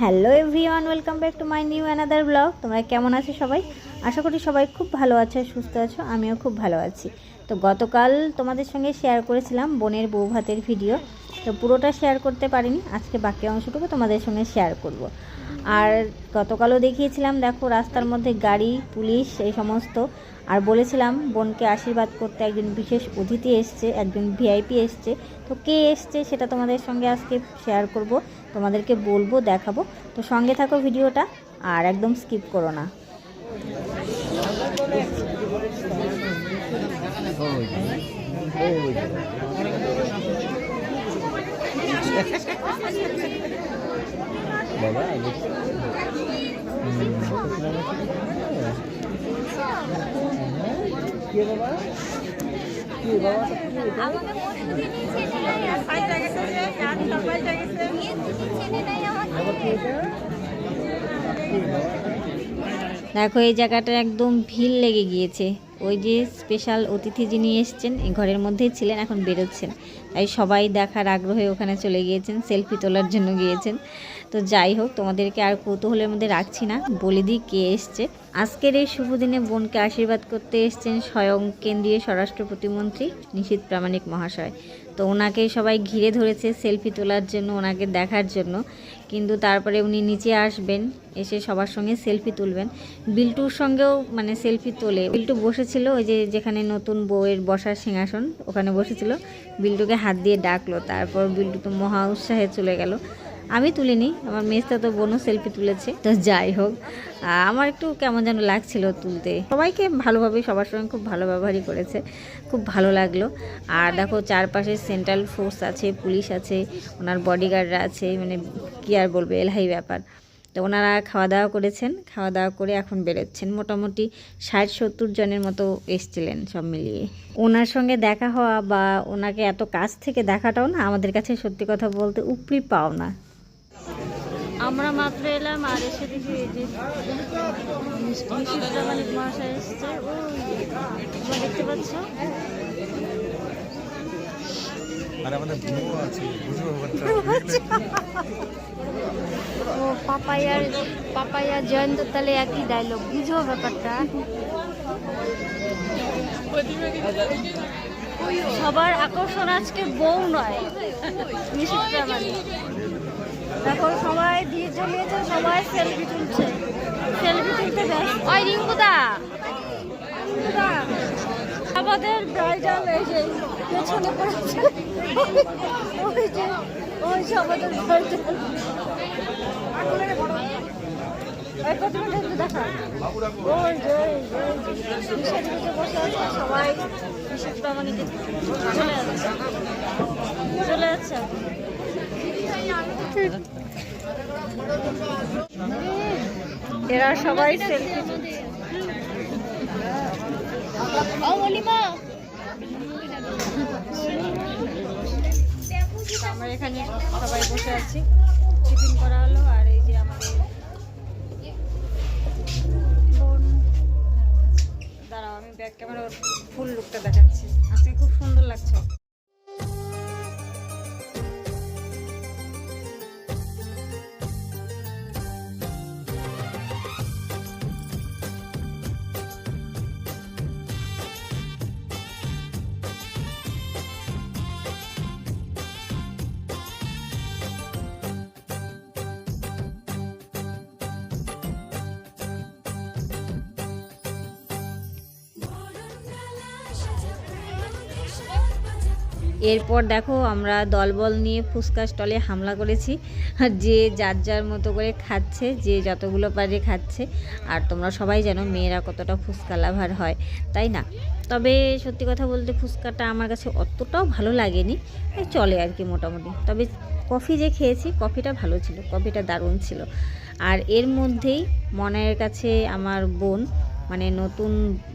Hello everyone, welcome back to my new another blog. তোমরা কেমন আছো সবাই? আশা করি সবাই খুব ভালো আছো, সুস্থ আছো, আমিও খুব ভালো আছি। তো গতকাল তোমাদের সঙ্গে শেয়ার করেছিলাম বোনের বউ ভাতের ভিডিও তো পুরোটা শেয়ার করতে পারিনি, আজকে বাকি অংশটুকু তোমাদের সঙ্গে শেয়ার করব। আর গতকালও দেখিয়েছিলাম, দেখো রাস্তার মধ্যে গাড়ি, পুলিশ, এই সমস্ত আর বলেছিলাম বোনকে আশীর্বাদ করতে একজন বিশেষ অতিথি এসছে একজন ভিআইপি এসছে। তো কে এসছে সেটা তোমাদের সঙ্গে আজকে শেয়ার করব তোমাদেরকে বলব দেখাবো। তো সঙ্গে থাকো ভিডিওটা আর একদম স্কিপ করো না। বাবা দেখো এই জায়গাটা একদম ভিড় লেগে গিয়েছে। ওই যে স্পেশাল অতিথি যিনি এসছেন ঘরের মধ্যেই ছিলেন, এখন বেরোচ্ছেন। তাই সবাই দেখার আগ্রহে ওখানে চলে গিয়েছেন সেলফি তোলার জন্য গিয়েছেন। তো যাই হোক, তোমাদেরকে আর কৌতূহলের মধ্যে রাখছি না, বলে দিই কে এসছে। আজকের এই শুভ দিনে বোনকে আশীর্বাদ করতে এসছেন স্বয়ং কেন্দ্রীয় স্বরাষ্ট্র প্রতিমন্ত্রী নিশীত প্রামাণিক মহাশয়। তো ওনাকে সবাই ঘিরে ধরেছে সেলফি তোলার জন্য, ওনাকে দেখার জন্য। কিন্তু তারপরে উনি নিচে আসবেন, এসে সবার সঙ্গে সেলফি তুলবেন। বিল্টুর সঙ্গেও মানে সেলফি তোলে। বিল্টু বসেছিল, ওই যে যেখানে নতুন বউয়ের বসার সিংহাসন, ওখানে বসেছিল। বিল্টুকে হাত দিয়ে ডাকলো, তারপর বিল্টু তো মহা উৎসাহে চলে গেল। আমি তুলিনি, আমার মেজটা তো বোনও সেলফি তুলেছে, তো যাই হোক। আমার একটু কেমন যেন লাগছিল তুলতে। সবাইকে ভালোভাবে, সবার সঙ্গে খুব ভালো ব্যবহারই করেছে, খুব ভালো লাগল। আর দেখো, চারপাশে সেন্ট্রাল ফোর্স আছে পুলিশ আছে, ওনার বডিগার্ডরা আছে মানে কি আর বলব এলাহি ব্যাপার। তো ওনারা খাওয়া দাওয়া করেছেন খাওয়া দাওয়া করে এখন বেরোচ্ছেন। মোটামুটি ষাট, সত্তর জনের মতো এসছিলেন সব মিলিয়ে। ওনার সঙ্গে দেখা হওয়া বা ওনাকে এত কাছ থেকে দেখাটাও না, আমাদের কাছে সত্যি কথা বলতে উপরি পাও না আমরা মাত্র এলাম আর এসে দেখি এই যে মালিক মহাশয় এসছে। ও তোমরা দেখতে পাচ্ছ? আর আমাদের আছে ও পাপায়ার পাপায়া জয়ন্ত তাহলে একই ডায়লগ বুঝো ব্যাপারটা? সবার আকর্ষণ আজকে বউ নয় দেখো সবাই দিয়ে জমিয়েছে সবাই সেলফি তুলছে। সেলফি তুলতে ব্যস্ত। ওই রিঙ্কুদা। আমাদের ব্রাইডাল এই যে পেছনে পড়েছে। ওই যে ওই যে আমাদের ব্রাইডাল সবাই চলে যাচ্ছে। চলে যাচ্ছে। এরা সবাই সেলফি আমরা এখানে সবাই বসে আছি। টিফিন করা হলো আর এই যে আমাদের বোন। দাঁড়াও আমি ব্যাক ক্যামেরা ফুল লুকটা দেখাচ্ছি। আজকে খুব সুন্দর লাগছে। এরপর দেখো আমরা দলবল নিয়ে ফুচকা স্টলে হামলা করেছি। আর যে যার যার মতো করে খাচ্ছে, যে যতগুলো পারে খাচ্ছে। আর তোমরা সবাই জানো মেয়েরা কতটা ফুচকা লাভার হয়, তাই না? তবে সত্যি কথা বলতে ফুচকাটা আমার কাছে অতটাও ভালো লাগেনি। চলে আর কি মোটামুটি। তবে কফি যে খেয়েছি, কফিটা ভালো ছিল, কফিটা দারুণ ছিল। আর এর মধ্যেই মনের কাছে আমার বোন মানে নতুন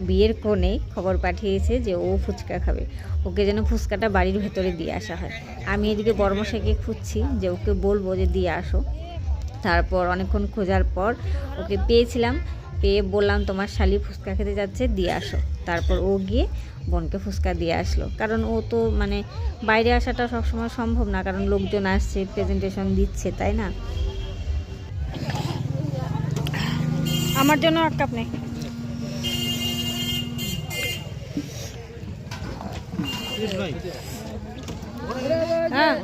বিয়ের কোণে খবর পাঠিয়েছে যে ও ফুচকা খাবে। ওকে যেন ফুচকাটা বাড়ির ভেতরে দিয়ে আসা হয়। আমি এদিকে বর্মশাকে খুঁজছি যে ওকে বলব যে দিয়ে আসো। তারপর অনেকক্ষণ খোঁজার পর ওকে পেয়েছিলাম, পেয়ে বললাম, তোমার শালি ফুচকা খেতে যাচ্ছে, দিয়ে আসো। তারপর ও গিয়ে বোনকে ফুচকা দিয়ে আসলো। কারণ ও তো মানে বাইরে আসাটা সবসময় সম্ভব না, কারণ লোকজন আসছে প্রেজেন্টেশন দিচ্ছে, তাই না? আমার জন্য এক কাপ নেই। হ্যাঁ।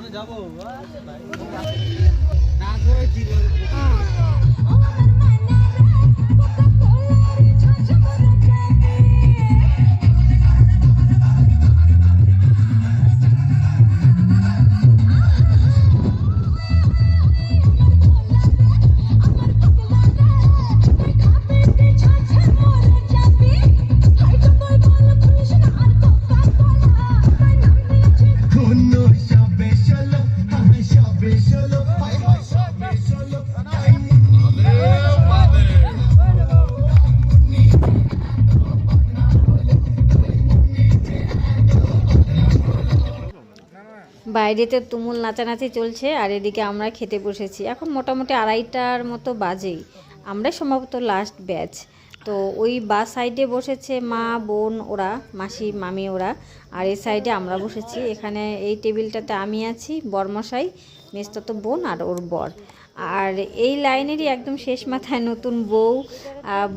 বাইরেতে তুমুল নাচানাচি চলছে আর এদিকে আমরা খেতে বসেছি। এখন মোটামুটি আড়াইটার মতো বাজেই। আমরা সম্ভবত লাস্ট ব্যাচ তো ওই বা সাইডে বসেছে মা, বোন, ওরা, মাসি, মামি, ওরা। আর এই সাইডে আমরা বসেছি। এখানে এই টেবিলটাতে আমি আছি, বরমশাই, মেস্তত বোন আর ওর বর। আর এই লাইনেরই একদম শেষ মাথায় নতুন বউ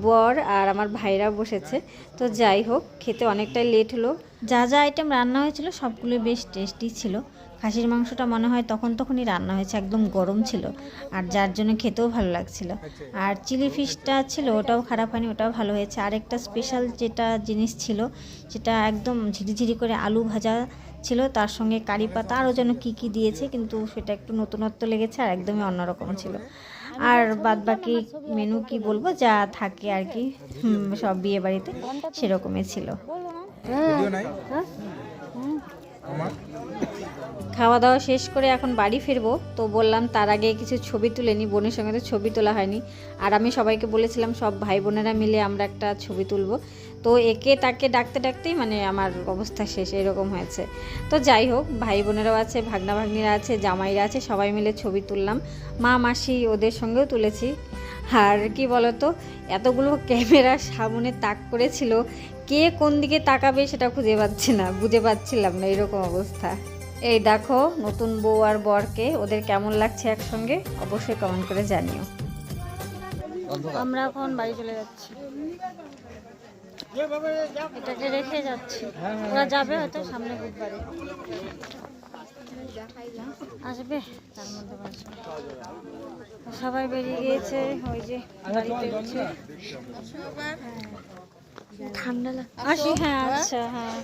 বর আর আমার ভাইরা বসেছে। তো যাই হোক, খেতে অনেকটাই লেট হলো। যা যা আইটেম রান্না হয়েছিল সবগুলো বেশ টেস্টি ছিল। খাসির মাংসটা মনে হয় তখন তখনই রান্না হয়েছে একদম গরম ছিল। আর যার জন্য খেতেও ভালো লাগছিল। আর চিলি ফিশটা ছিল ওটাও খারাপ হয়নি ওটাও ভালো হয়েছে। আর একটা স্পেশাল যেটা জিনিস ছিল সেটা একদম ঝিরিঝিরি করে আলু ভাজা ছিল তার সঙ্গে কারি পাতা আরও যেন কী কী দিয়েছে কিন্তু সেটা একটু নতুনত্ব লেগেছে আর একদমই অন্যরকম ছিল। আর বাদ বাকি মেনু কি বলব যা থাকে আর কি সব বিয়ে বাড়িতে সেরকমই ছিল। খাওয়া দাওয়া শেষ করে এখন বাড়ি ফিরবো। তো বললাম তার আগে কিছু ছবি তুলে নি বোনের সঙ্গে তো ছবি তোলা হয়নি। আর আমি সবাইকে বলেছিলাম সব ভাই বোনেরা মিলে আমরা একটা ছবি তুলবো। তো একে তাকে ডাকতে ডাকতেই মানে আমার অবস্থা শেষ এরকম হয়েছে। তো যাই হোক ভাই বোনেরাও আছে ভাগনা ভাগ্নিরা আছে জামাইরা আছে সবাই মিলে ছবি তুললাম। মা মাসি ওদের সঙ্গেও তুলেছি। আর কি বলতো এতগুলো ক্যামেরা সামনে তাক করেছিল কে কোন দিকে তাকাবে সেটা খুঁজে পাচ্ছি না বুঝে পাচ্ছিলাম না এরকম অবস্থা। এই দেখো নতুন বউ আর বরকে ওদের কেমন লাগছে একসঙ্গে? অবশ্যই কমেন্ট করে জানিও। আমরা এখন বাড়ি চলে যাচ্ছি। এটাকে রেখে যাচ্ছি। ওরা যাবে হয়তো সামনে বুধবারে। আসবে তার মধ্যে সবাই বেরিয়ে গিয়েছে ওই যে গাড়িতে উঠছে ঠান্ডা লাগ আসি হ্যাঁ আচ্ছা হ্যাঁ